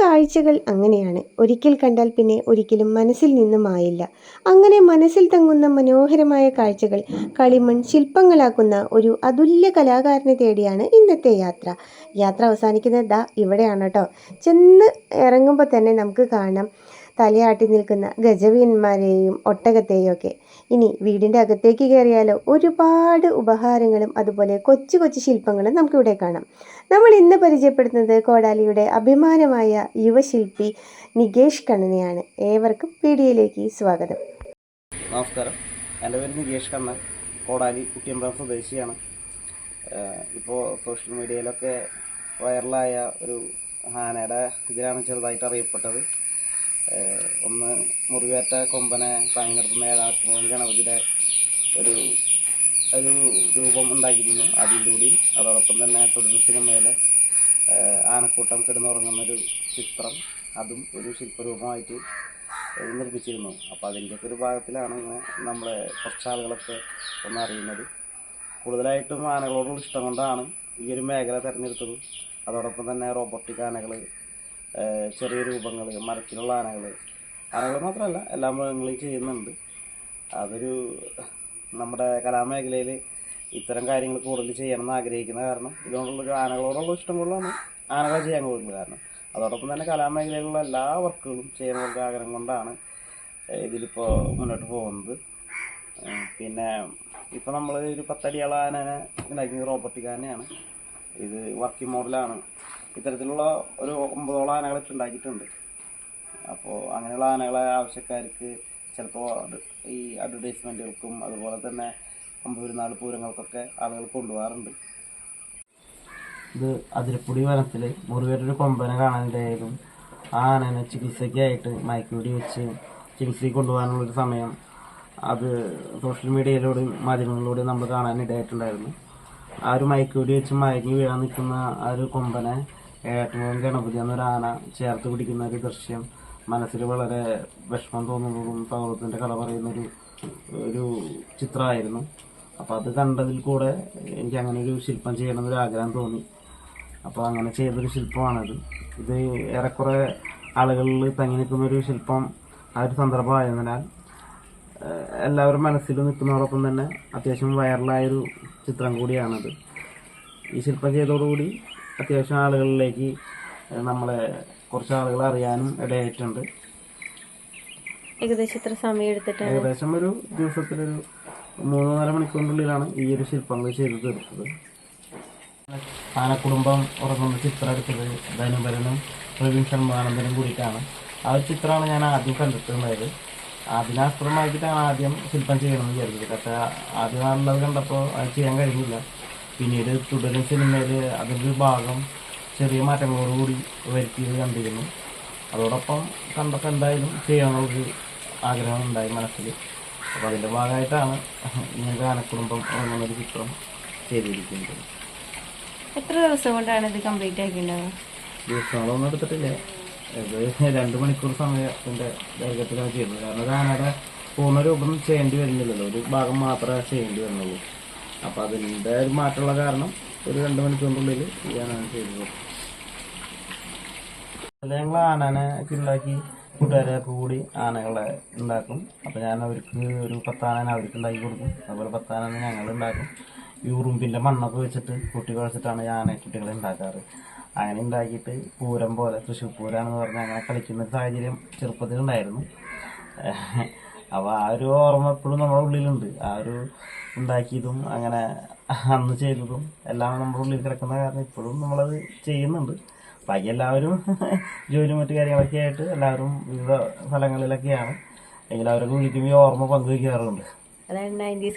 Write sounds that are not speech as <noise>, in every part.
കാഴ്ചകൾ അങ്ങനെയാണ്. ഒരിക്കൽ കണ്ടാൽ പിന്നെ ഒരിക്കലും മനസ്സിൽ നിന്നും മായില്ല അങ്ങനെ മനസ്സിൽ തങ്ങുന്ന മനോഹരമായ കാഴ്ചകൾ കളിമൺ ശില്പങ്ങളാക്കുന്ന ഒരു അതുല്യ കലാകാരനെ തേടിയാണ് ഇന്നത്തെ യാത്ര. യാത്ര അവസാനിക്കുന്നത് ദാ ഇവിടെയാണ് കേട്ടോ. ചെന്ന് ഇറങ്ങുമ്പോൾ തന്നെ നമുക്ക് കാണാം. തലയാട്ടി നിൽക്കുന്ന ഗജവീന്മാരെയും ഒട്ടകത്തെയും ഒക്കെ ഇനി വീടിന്റെ അകത്തേക്ക് കയറിയാലോ? ഒരുപാട് ഉപഹാരങ്ങളും അതുപോലെ കൊച്ചു കൊച്ചു ശില്പങ്ങളും നമുക്കിവിടെ കാണാം. നമ്മൾ ഇന്ന് പരിചയപ്പെടുത്തുന്നത് കോടാലിയുടെ അഭിമാനമായ യുവശില്പി നികേഷ് കണ്ണനെയാണ്. ഏവർക്കും വീഡിയോയിലേക്ക് സ്വാഗതം. നമസ്കാരം. എന്റെ പേര് നികേഷ് കണ്ണൻ. കോടാലി കുട്ടിയമ്പലം സ്വദേശിയാണ്. ഇപ്പോൾ സോഷ്യൽ മീഡിയയിലൊക്കെ വൈറലായ ഒരു ആനയുടെ ഇതിലാണ് ചെറുതായിട്ട് അറിയപ്പെട്ടത്. ഒന്ന് മുറിവേറ്റ കൊമ്പനെ നിർത്തുന്ന ഏഴാട്ടുമോൻ ഗണപതിയുടെ ഒരു ഒരു രൂപം ഉണ്ടാക്കിയിരുന്നു അതിന്റെ കൂടി. അതോടൊപ്പം തന്നെ തുടർ സിനിമയിലെ ആനക്കൂട്ടം കിടന്നുറങ്ങുന്നൊരു ചിത്രം അതും ഒരു ശില്പരൂപമായിട്ട് നിർമ്മിച്ചിരുന്നു. അപ്പോൾ അതിന്റെയൊക്കെ ഒരു ഭാഗത്തിലാണ് നമ്മളെ കുറച്ച് ആളുകളൊക്കെ ഒന്ന് അറിയുന്നത്. കൂടുതലായിട്ടും ആനകളോടുള്ള ഇഷ്ടം കൊണ്ടാണ് ഈ ഒരു മേഖല തിരഞ്ഞെടുത്തത്. അതോടൊപ്പം തന്നെ റോബോട്ടിക് ആനകൾ ചെറിയ രൂപങ്ങൾ മരത്തിലുള്ള ആനകൾ ആനകൾ മാത്രമല്ല എല്ലാ മൃഗങ്ങളും ചെയ്യുന്നുണ്ട്. അതൊരു നമ്മുടെ കലാമേഖലയിൽ ഇത്തരം കാര്യങ്ങൾ കൂടുതൽ ചെയ്യണമെന്ന് ആഗ്രഹിക്കുന്ന കാരണം ഇതുകൊണ്ടുള്ളൊരു ആനകളോടുള്ള ഇഷ്ടം കൊണ്ടാണ് ആനകളെ ചെയ്യാൻ കൂടുതൽ കാരണം. അതോടൊപ്പം തന്നെ കലാമേഖലയിലുള്ള എല്ലാ വർക്കുകളും ചെയ്യാനുള്ള ആഗ്രഹം കൊണ്ടാണ് ഇതിലിപ്പോൾ മുന്നോട്ട് പോകുന്നത്. പിന്നെ ഇപ്പോൾ നമ്മൾ ഒരു പത്തടിയുള്ള ആനനെ ഉണ്ടാക്കിയത് റോബോട്ടിക് ആനയാണ് ഇത് വർക്കിംഗ് മോഡലാണ്. ഇത്തരത്തിലുള്ള ഒരു ഒമ്പതോളം ആനകളെ ഉണ്ടാക്കിയിട്ടുണ്ട്. അപ്പോൾ അങ്ങനെയുള്ള ആനകളെ ആവശ്യക്കാർക്ക് ചിലപ്പോൾ ഈ അഡ്വർടൈസ്മെന്റുകൾക്കും അതുപോലെ തന്നെ അമ്പൂരിനാട് പൂരങ്ങൾക്കൊക്കെ ആളുകൾ കൊണ്ടുപോകാറുണ്ട്. ഇത് അതിരപ്പുടി വനത്തിൽ മുറിവേറ്റൊരു കൊമ്പനെ കാണാനിടയായതും ആ ആനനെ ചികിത്സയ്ക്കായിട്ട് മയക്കുപിടി വെച്ച് ചികിത്സയ്ക്ക് കൊണ്ടുപോകാനുള്ളൊരു സമയം അത് സോഷ്യൽ മീഡിയയിലൂടെയും മാധ്യമങ്ങളിലൂടെയും നമ്മൾ കാണാനിടയായിട്ടുണ്ടായിരുന്നു. ആ ഒരു മയക്കുപിടി വെച്ച് മയങ്ങി വീഴാൻ നിൽക്കുന്ന ആ ഒരു കൊമ്പനെ ഏറ്റുമുഖം ഗണപതി എന്നൊരു ആന ചേർത്ത് പിടിക്കുന്ന ഒരു ദൃശ്യം. മനസ്സിൽ വളരെ വിഷമം തോന്നുന്നതും സൗഹൃദത്തിന്റെ കഥ പറയുന്നൊരു ഒരു ചിത്രമായിരുന്നു. അപ്പോൾ അത് കണ്ടതിൽ കൂടെ എനിക്ക് അങ്ങനെ ഒരു ശില്പം ചെയ്യണമെന്നൊരു ആഗ്രഹം തോന്നി. അപ്പോൾ അങ്ങനെ ചെയ്തൊരു ശില്പമാണത്. ഇത് ഏറെക്കുറെ ആളുകളിൽ തങ്ങി നിൽക്കുന്നൊരു ശില്പം ആ ഒരു സന്ദർഭമായതിനാൽ എല്ലാവരും മനസ്സിൽ നിൽക്കുന്നതോടൊപ്പം തന്നെ അത്യാവശ്യം വൈറലായൊരു ചിത്രം കൂടിയാണത്. ഈ ശില്പം ചെയ്തതോടുകൂടി അത്യാവശ്യം ആളുകളിലേക്ക് നമ്മളെ കുറച്ച് ആളുകൾ അറിയാനും ഇടയായിട്ടുണ്ട്. ഏകദേശം ഇത്ര സമയം എടുത്തിട്ടാണ്? ഏകദേശം ഒരു ദിവസത്തിലൊരു മൂന്ന് നാല് മണിക്കൂറിനുള്ളിലാണ് ഈ ഒരു ശില്പങ്ങൾ ചെയ്ത് തീർത്തത്. ആനക്കുടുംബം ഉറങ്ങുന്ന ചിത്രം എടുത്തത് ധനുപരനും പ്രവീൺ ശർമാനന്ദനും കൂടിയിട്ടാണ്. ആ ഒരു ചിത്രമാണ് ഞാൻ ആദ്യം കണ്ടിട്ടുണ്ടായത്. അതിനാസ്പദമാക്കിയിട്ടാണ് ആദ്യം ശില്പം ചെയ്യണമെന്ന് വിചാരിച്ചത്. പക്ഷേ ആദ്യം ആളുള്ളത് കണ്ടപ്പോൾ അത് ചെയ്യാൻ കഴിഞ്ഞില്ല. പിന്നീട് തുടരും സിനിമയിൽ അതിന്റെ ഭാഗം ചെറിയ മാറ്റങ്ങളോടുകൂടി വരുത്തിയത് കണ്ടിരുന്നു. അതോടൊപ്പം കണ്ടൊക്കെ എന്തായാലും ചെയ്യാനുള്ളൊരു ആഗ്രഹം ഉണ്ടായി മനസ്സിൽ അപ്പോൾ അതിന്റെ ഭാഗമായിട്ടാണ് ഇങ്ങനെ ആനക്കുടുംബം ഉറങ്ങുന്നൊരു ചിത്രം ചെയ്തിരിക്കുന്നത്. എത്ര ദിവസം കൊണ്ടാണ് ഇത് കംപ്ലീറ്റ് ആക്കിയിട്ടുണ്ടാവുക? ദിവസങ്ങളൊന്നും എടുത്തിട്ടില്ല. ഇത് രണ്ട് മണിക്കൂർ സമയത്തിന്റെ ദൈർഘ്യത്തിലാണ് ചെയ്യുന്നത്. കാരണം ഗാനയുടെ പൂർണ രൂപം ചെയ്യേണ്ടി വരുന്നില്ലല്ലോ. ഒരു ഭാഗം മാത്രമേ ചെയ്യേണ്ടി വരുന്നുള്ളൂ. അപ്പോൾ അതിന്റെ ഒരു മാറ്റമുള്ള കാരണം ഒരു രണ്ട് മണിക്കൂറിനുള്ളിൽ ചെയ്യാനാണ് ചെയ്തത്. ഞങ്ങൾ ആനനെ ഉണ്ടാക്കി കൂട്ടുകാരൊക്കെ കൂടി ആനകളെ ഉണ്ടാക്കും. അപ്പോൾ ഞാൻ അവർക്ക് ഒരു പത്താനനെ അവർക്ക് ഉണ്ടാക്കി കൊടുക്കും. അതുപോലെ പത്താനനെ ഞങ്ങൾ ഉണ്ടാക്കും. ഈ ഉറുമ്പിന്റെ മണ്ണൊക്കെ വെച്ചിട്ട് കുട്ടി കുഴച്ചിട്ടാണ് ഈ ആന കുട്ടികളെ ഉണ്ടാക്കാറ്. അങ്ങനെ ഉണ്ടാക്കിയിട്ട് പൂരം പോലെ തൃശ്ശൂർ പൂരാണെന്ന് പറഞ്ഞാൽ അങ്ങനെ കളിക്കുന്ന ഒരു സാഹചര്യം ചെറുപ്പത്തിലുണ്ടായിരുന്നു. അപ്പോൾ ആ ഒരു ഓർമ്മ എപ്പോഴും നമ്മുടെ ഉള്ളിലുണ്ട്. ആ ഒരു ഉണ്ടാക്കിയതും അങ്ങനെ അന്ന് ചെയ്തതും എല്ലാം നമ്മുടെ ഉള്ളിൽ കിടക്കുന്ന കാരണം ഇപ്പോഴും നമ്മളത് ചെയ്യുന്നുണ്ട്. ബാക്കി എല്ലാവരും <laughs> ജോലി മറ്റു കാര്യങ്ങളൊക്കെ ആയിട്ട് എല്ലാവരും വിവിധ സ്ഥലങ്ങളിലൊക്കെയാണ്. എങ്കിലും അവരൊക്കെ വിളിക്കുമ്പോൾ ഈ ഓർമ്മ പങ്കുവയ്ക്കാറുണ്ട്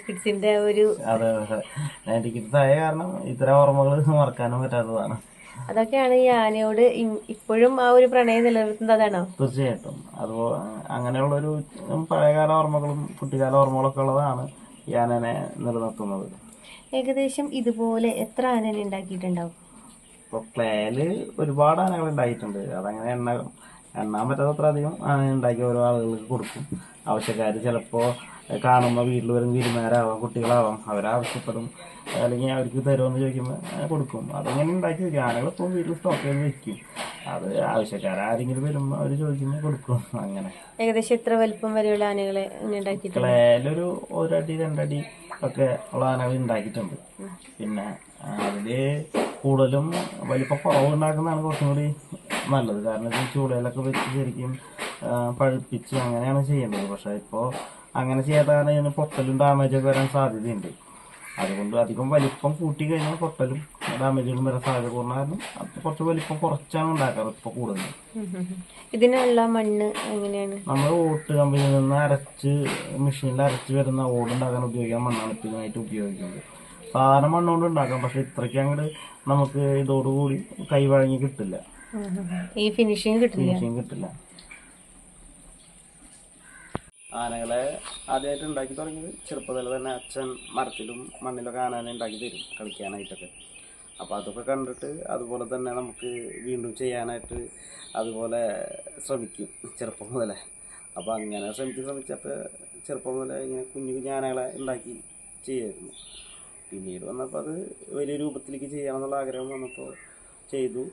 കിഡ്സിന്റെ ഒരു അതെ അതെ. ഞാൻ കിഡ്സ് ആയ കാരണം ഇത്തരം ഓർമ്മകൾ മറക്കാനും പറ്റാത്തതാണ്. അതൊക്കെയാണ് ഈ ആനയോട് ഇപ്പോഴും ആ ഒരു പ്രണയം നിലനിർത്തുന്നത് അതാണോ? തീർച്ചയായിട്ടും. അതുപോലെ അങ്ങനെയുള്ളൊരു പഴയകാല ഓർമ്മകളും കുട്ടിക്കാല ഓർമ്മകളൊക്കെ ഉള്ളതാണ്. ഈ ആനനെ നിലനിർത്തുന്നത് ഏകദേശം ഇതുപോലെ എത്ര ആനനെ ഉണ്ടാക്കിയിട്ടുണ്ടാവും? ഇപ്പോൾ ക്ലേൽ ഒരുപാട് ആനകൾ ഉണ്ടായിട്ടുണ്ട്. അതങ്ങനെ എണ്ണ എണ്ണാൻ പറ്റാത്തത്ര അധികം ആന ഉണ്ടാക്കി ഓരോ ആളുകൾക്ക് കൊടുക്കും. ആവശ്യക്കാർ ചിലപ്പോൾ കാണുമ്പോൾ വീട്ടിൽ വരും വീരുമാരാവാം കുട്ടികളാവാം. അവരാവശ്യപ്പെടും അല്ലെങ്കിൽ അവർക്ക് തരുമെന്ന് ചോദിക്കുമ്പോൾ കൊടുക്കും. അതങ്ങനെ ഉണ്ടാക്കി വയ്ക്കും ആനകൾ ഇപ്പോൾ വീട്ടിൽ സ്റ്റോക്ക് ചെയ്ത് വെക്കും. അത് ആവശ്യക്കാർ ആരെങ്കിലും വരുമ്പോൾ അവർ ചോദിക്കുമ്പോൾ കൊടുക്കും. അങ്ങനെ. ഏകദേശം എത്ര വലിപ്പം വരെയുള്ള ആനകളെ ക്ലേയിലൊരു ഒരടി രണ്ടടി ഒക്കെ ഉള്ള ആനകൾ ഉണ്ടാക്കിയിട്ടുണ്ട്. പിന്നെ അതിൽ കൂടുതലും വലിപ്പം കുറവുണ്ടാക്കുന്നതാണ് കുറച്ചും കൂടി നല്ലത്. കാരണം ചൂളയിലൊക്കെ വെച്ച് ശരിക്കും പഴുപ്പിച്ച് അങ്ങനെയാണ് ചെയ്യേണ്ടത് പക്ഷെ ഇപ്പോൾ അങ്ങനെ ചെയ്യാത്ത കാരണം ഇതിന് പൊട്ടലും ഡാമേജൊക്കെ വരാൻ സാധ്യതയുണ്ട്. അതുകൊണ്ട് അധികം വലിപ്പം കൂട്ടി കഴിഞ്ഞാൽ പൊട്ടലും ഡാമേജുകളും വരാൻ സാധ്യത കാരണം അത് കുറച്ച് വലിപ്പം കുറച്ചാണ് ഉണ്ടാക്കാറ് ഇപ്പൊ കൂടുതൽ. ഇതിനുള്ള മണ്ണ് എങ്ങനെയാണ്? നമ്മൾ ഓട്ട് കമ്പനിയിൽ നിന്ന് അരച്ച് മെഷീനിൽ അരച്ച് വരുന്ന ഓടുണ്ടാക്കാൻ ഉപയോഗിക്കാൻ മണ്ണാണ് ഇപ്പൊ ഇതിനായിട്ട് ഉപയോഗിക്കുന്നത്. സാധാരണ മണ്ണുകൊണ്ട് ഉണ്ടാക്കാം പക്ഷെ ഇത്രയ്ക്ക് അങ്ങോട്ട് നമുക്ക് ഇതോടുകൂടി കൈവഴങ്ങി കിട്ടില്ല. ഈ ഫിനിഷിങ് കിട്ടില്ല ഫിനിഷിങ് കിട്ടില്ല. ആനകളെ ആദ്യമായിട്ട് ഉണ്ടാക്കി തുടങ്ങിയത് ചെറുപ്പത്തിൽ തന്നെ അച്ഛൻ മരത്തിലും മണ്ണിലൊക്കെ ആനനെ ഉണ്ടാക്കി തരും കളിക്കാനായിട്ടൊക്കെ. അപ്പോൾ അതൊക്കെ കണ്ടിട്ട് അതുപോലെ തന്നെ നമുക്ക് വീണ്ടും ചെയ്യാനായിട്ട് അതുപോലെ ശ്രമിക്കും ചെറുപ്പം മുതലേ. അപ്പോൾ അങ്ങനെ ശ്രമിച്ച് ശ്രമിച്ചപ്പോൾ ചെറുപ്പം മുതലേ ഇങ്ങനെ കുഞ്ഞു കുഞ്ഞു ആനകളെ ഉണ്ടാക്കി ചെയ്യുമായിരുന്നു പിന്നീട് വന്നപ്പോൾ അത് വലിയ രൂപത്തിലേക്ക് ചെയ്യണം എന്നുള്ള ആഗ്രഹം വന്നപ്പോൾ ചെയ്തു.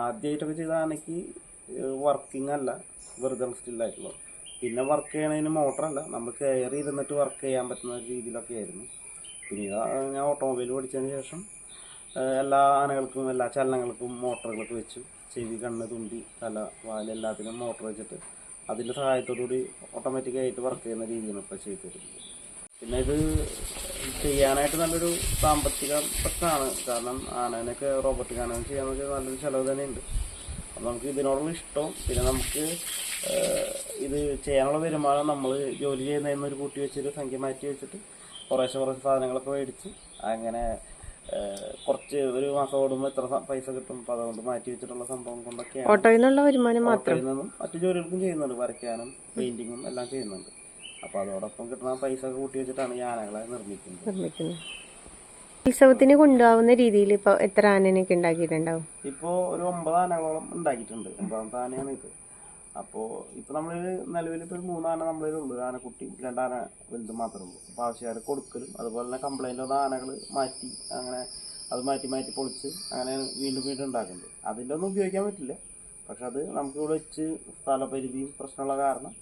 ആദ്യമായിട്ടൊക്കെ ചെയ്ത ആനയ്ക്ക് വർക്കിംഗ് അല്ല വെറുതെ സ്റ്റില്ലായിട്ടുള്ളത് പിന്നെ വർക്ക് ചെയ്യണതിന് മോട്ടറല്ല നമ്മൾ കയറി ഇരുന്നിട്ട് വർക്ക് ചെയ്യാൻ പറ്റുന്ന രീതിയിലൊക്കെ ആയിരുന്നു. പിന്നീട് ഞാൻ ഓട്ടോമൊബൈൽ പഠിച്ചതിന് ശേഷം എല്ലാ ആനകൾക്കും എല്ലാ ചലനങ്ങൾക്കും മോട്ടറുകളൊക്കെ വെച്ചു. ചെവി കണ്ണ് തുമ്പി തല വാൽ എല്ലാത്തിനും മോട്ടർ വെച്ചിട്ട് അതിന്റെ സഹായത്തോടുകൂടി ഓട്ടോമാറ്റിക്കായിട്ട് വർക്ക് ചെയ്യുന്ന രീതിയാണ് ഇപ്പോൾ ചെയ്തിരുന്നത് പിന്നെ ഇത് ചെയ്യാനായിട്ട് നല്ലൊരു സാമ്പത്തിക പ്രശ്നമാണ്. കാരണം ആനേനൊക്കെ റോബോട്ടിക് ആന ചെയ്യാൻ നല്ലൊരു ചിലവ് തന്നെയുണ്ട്. അപ്പം നമുക്ക് ഇതിനോടുള്ള ഇഷ്ടവും പിന്നെ നമുക്ക് ഇത് ചെയ്യാനുള്ള വരുമാനം നമ്മൾ ജോലി ചെയ്യുന്നതിൽ ഒരു കൂട്ടി വെച്ചൊരു സംഖ്യ മാറ്റി വെച്ചിട്ട് കുറേശ്ശെ കുറച്ച് സാധനങ്ങളൊക്കെ മേടിച്ച് അങ്ങനെ കുറച്ച് ഒരു മാസം ഓടുമ്പോൾ എത്ര പൈസ കിട്ടും അപ്പം അതുകൊണ്ട് മാറ്റി വെച്ചിട്ടുള്ള സംഭവം കൊണ്ടൊക്കെയാണ്. ഓട്ടോയിൽ നിന്നുള്ള വരുമാനം മാത്രം. നിന്നും മറ്റു ജോലികൾക്കും ചെയ്യുന്നുണ്ട്. വരയ്ക്കാനും പെയിന്റിങ്ങും എല്ലാം ചെയ്യുന്നുണ്ട്. അപ്പോൾ അതോടൊപ്പം കിട്ടുന്ന പൈസ കൂട്ടി വെച്ചിട്ടാണ് ഈ ആനകളെ നിർമ്മിക്കുന്നത്. നിർമ്മിക്കുന്നത്. ഉത്സവത്തിന് കൊണ്ടുപോകുന്ന രീതിയിൽ ഇപ്പോൾ എത്ര ആനനെയൊക്കെ ഉണ്ടാക്കിയിട്ടുണ്ടാവും? ഇപ്പോൾ ഒരു ഒമ്പത് ആനകളോളം ഉണ്ടാക്കിയിട്ടുണ്ട്. ഒമ്പതാമത്തെ ആനയാണ് ഇത് അപ്പോൾ ഇപ്പോൾ നമ്മൾ നിലവിൽ ഇപ്പോൾ മൂന്നാന നമ്മളിലുള്ളൂ ആനക്കുട്ടി രണ്ടാന വലുത് മാത്രമേ ഉള്ളൂ. അപ്പോൾ ആവശ്യക്കാർ കൊടുക്കലും അതുപോലെ തന്നെ കംപ്ലൈന്റ് വന്ന ആനകൾ മാറ്റി അങ്ങനെ അത് മാറ്റി മാറ്റി പൊളിച്ച് അങ്ങനെ വീണ്ടും വീണ്ടും ഉണ്ടാക്കുന്നത്. അതിന്റെ ഒന്നും ഉപയോഗിക്കാൻ പറ്റില്ല. പക്ഷെ അത് നമുക്ക് ഇവിടെ വെച്ച് സ്ഥലപരിധിയും പ്രശ്നമുള്ള കാരണം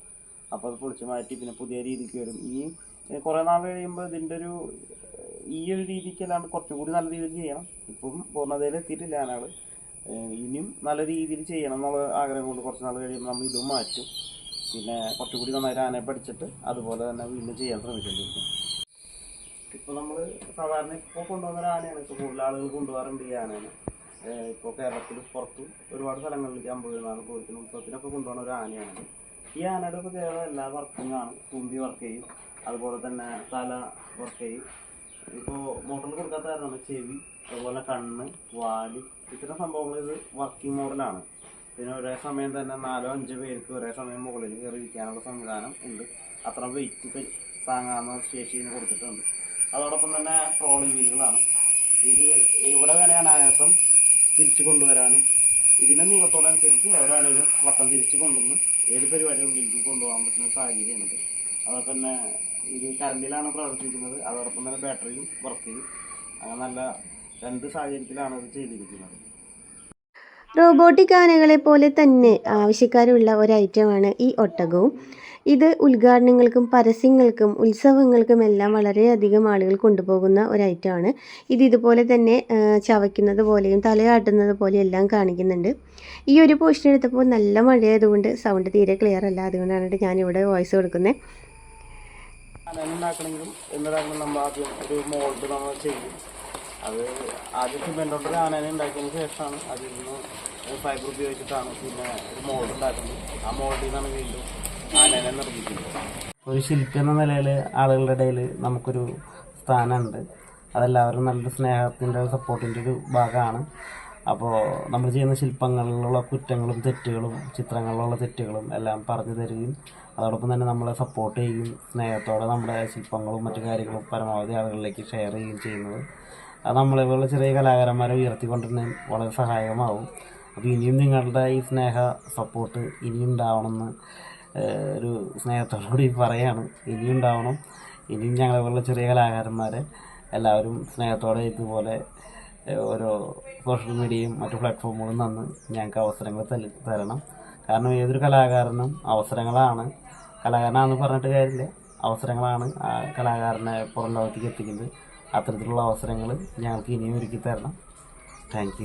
അപ്പോൾ അത് പൊളിച്ച് മാറ്റി പിന്നെ പുതിയ രീതിക്ക് വരും. ഏഹ്, കുറേ നാൾ കഴിയുമ്പോൾ ഇതിന്റെ ഒരു ഈ ഒരു രീതിക്ക് അല്ലാണ്ട് കുറച്ചും കൂടി നല്ല രീതിയിൽ ചെയ്യണം. ഇപ്പം പൂർണതയിൽ എത്തിയിട്ടില്ല ആനകൾ ഇനിയും നല്ല രീതിയിൽ ചെയ്യണം എന്നുള്ള ആഗ്രഹം കൊണ്ട് കുറച്ച് നാൾ കഴിയുമ്പോൾ നമ്മൾ ഇതും മാറ്റും. പിന്നെ കുറച്ചുകൂടി നന്നായിട്ട് ആനയെ പഠിച്ചിട്ട് അതുപോലെ തന്നെ വീണ്ടും ചെയ്യാൻ ശ്രമിക്കേണ്ടിയിരിക്കും ഇപ്പോൾ നമ്മൾ സാധാരണ ഇപ്പോൾ കൊണ്ടുവന്ന ആനയാണ്. ഇപ്പോൾ കൂടുതൽ ആളുകൾ കൊണ്ടുപോകാറുണ്ട് ഈ ആനയാണ് ഇപ്പോൾ കേരളത്തിൽ പുറത്തും ഒരുപാട് സ്ഥലങ്ങളിൽ അമ്പത് നാല് പൂരത്തിന് ഉത്സവത്തിനൊക്കെ കൊണ്ടുപോകുന്ന ഒരു ആനയാണ്. ഈ ആനയുടെ പ്രത്യേകത എല്ലാ വർക്കും ആണ് തുമ്പി വർക്ക് ചെയ്യും. അതുപോലെ തന്നെ തല വർക്ക് ചെയ്യും. ഇപ്പോൾ മോട്ടറിൽ കൊടുക്കാത്ത ചെവി അതുപോലെ കണ്ണ് വാൽ ഇത്തരം സംഭവങ്ങൾ ഇത് വർക്കിംഗ് മോഡലാണ് പിന്നെ ഒരേ സമയം തന്നെ നാലോ അഞ്ചോ പേർക്ക് ഒരേ സമയം മുകളിൽ കയറി ഇരിക്കാനുള്ള സംവിധാനം ഉണ്ട്. അത്ര വെയിറ്റ് താങ്ങാവുന്ന ശേഷി ഇതിന് കൊടുത്തിട്ടുണ്ട്. അതോടൊപ്പം തന്നെ ട്രോളിംഗ് വീലുകളാണ് ഇത് ഇവിടെ വേണേ അനായാസം തിരിച്ചു കൊണ്ടുവരാനും ഇതിന്റെ നീളത്തോടനുസരിച്ച് എവിടെ വേണേലും വട്ടം തിരിച്ചു കൊണ്ടുവന്ന് ഏത് പരിപാടിയും കൊണ്ടുപോകാൻ പറ്റുന്ന സാഹചര്യമുണ്ട്. അതോടൊപ്പം തന്നെ ഇത് കറണ്ടിലാണ് പ്രവർത്തിക്കുന്നത്. അതോടൊപ്പം തന്നെ ബാറ്ററിയും വർക്ക് ചെയ്യും. അങ്ങനെ നല്ല രണ്ട് സാഹചര്യത്തിലാണ് അത് ചെയ്തിരിക്കുന്നത്. റോബോട്ടിക് ആനകളെ പോലെ തന്നെ ആവശ്യക്കാരുള്ള ഒരു ഐറ്റമാണ് ഈ ഒട്ടകവും. ഇത് ഉദ്ഘാടനങ്ങൾക്കും പരസ്യങ്ങൾക്കും ഉത്സവങ്ങൾക്കും എല്ലാം വളരെയധികം ആളുകൾ കൊണ്ടുപോകുന്ന ഒരു ഐറ്റമാണ് ഇത് ഇതുപോലെ തന്നെ ചവയ്ക്കുന്നത് പോലെയും തലയാട്ടുന്നത് പോലെയും എല്ലാം കാണിക്കുന്നുണ്ട്. ഈ ഒരു പോർഷൻ എടുത്തപ്പോൾ നല്ല മഴയായതുകൊണ്ട് സൗണ്ട് തീരെ ക്ലിയർ അല്ല അതുകൊണ്ടാണ് ഞാനിവിടെ വോയിസ് കൊടുക്കുന്നത്. ഉണ്ടാക്കണമെങ്കിലും എന്നിട്ടാക്കണം നമ്മൾ ആദ്യം ഒരു മോൾഡ് നമ്മൾ ചെയ്യും. അത് ആദ്യം സിമെന്റ് കൊണ്ട് ഒരു ആനേനെ ഉണ്ടാക്കിയതിന് ശേഷമാണ് അതിൽ നിന്ന് ഫൈബർ ഉപയോഗിച്ചിട്ടാണ് പിന്നെ ഒരു മോൾഡ് ഉണ്ടാക്കുന്നത്. ആ മോൾഡിൽ നിന്നാണ് വീണ്ടും ആനേനെ നിർമ്മിക്കുന്നത്. ഒരു ശില്പി എന്ന നിലയിൽ ആളുകളുടെ ഇടയിൽ നമുക്കൊരു സ്ഥാനമുണ്ട്. അതെല്ലാവരും നല്ലൊരു സ്നേഹത്തിന്റെ സപ്പോർട്ടിന്റെ ഒരു ഭാഗമാണ്. അപ്പോൾ നമ്മൾ ചെയ്യുന്ന ശില്പങ്ങളിലുള്ള കുറ്റങ്ങളും തെറ്റുകളും ചിത്രങ്ങളിലുള്ള തെറ്റുകളും എല്ലാം പറഞ്ഞു തരികയും അതോടൊപ്പം തന്നെ നമ്മളെ സപ്പോർട്ട് ചെയ്യുകയും സ്നേഹത്തോടെ നമ്മുടെ ശില്പങ്ങളും മറ്റു കാര്യങ്ങളും പരമാവധി ആളുകളിലേക്ക് ഷെയർ ചെയ്യുകയും ചെയ്യുന്നത് നമ്മളെപ്പോലുള്ള ചെറിയ കലാകാരന്മാരെ ഉയർത്തിക്കൊണ്ടിരുന്നതിന് വളരെ സഹായകമാവും. അപ്പോൾ ഇനിയും നിങ്ങളുടെ ഈ സ്നേഹ സപ്പോർട്ട് ഇനിയും ഉണ്ടാവണമെന്ന് ഒരു സ്നേഹത്തോടുകൂടി പറയാണ്. ഇനിയും ഉണ്ടാവണം. ഇനിയും ഞങ്ങളെപ്പോലുള്ള ചെറിയ കലാകാരന്മാരെ എല്ലാവരും സ്നേഹത്തോടെ ഇതുപോലെ ഓരോ സോഷ്യൽ മീഡിയയും മറ്റു പ്ലാറ്റ്ഫോമുകളും തന്ന് ഞങ്ങൾക്ക് അവസരങ്ങൾ തരണം. കാരണം ഏതൊരു കലാകാരനും അവസരങ്ങളാണ്. കലാകാരനാണെന്ന് പറഞ്ഞിട്ട് കാര്യമില്ല. അവസരങ്ങളാണ് ആ കലാകാരനെ പുറം ലോകത്തേക്ക് എത്തിക്കുന്നത്. അത്തരത്തിലുള്ള അവസരങ്ങൾ ഞങ്ങൾക്ക് ഇനിയും ഒരുക്കി തരണം. താങ്ക്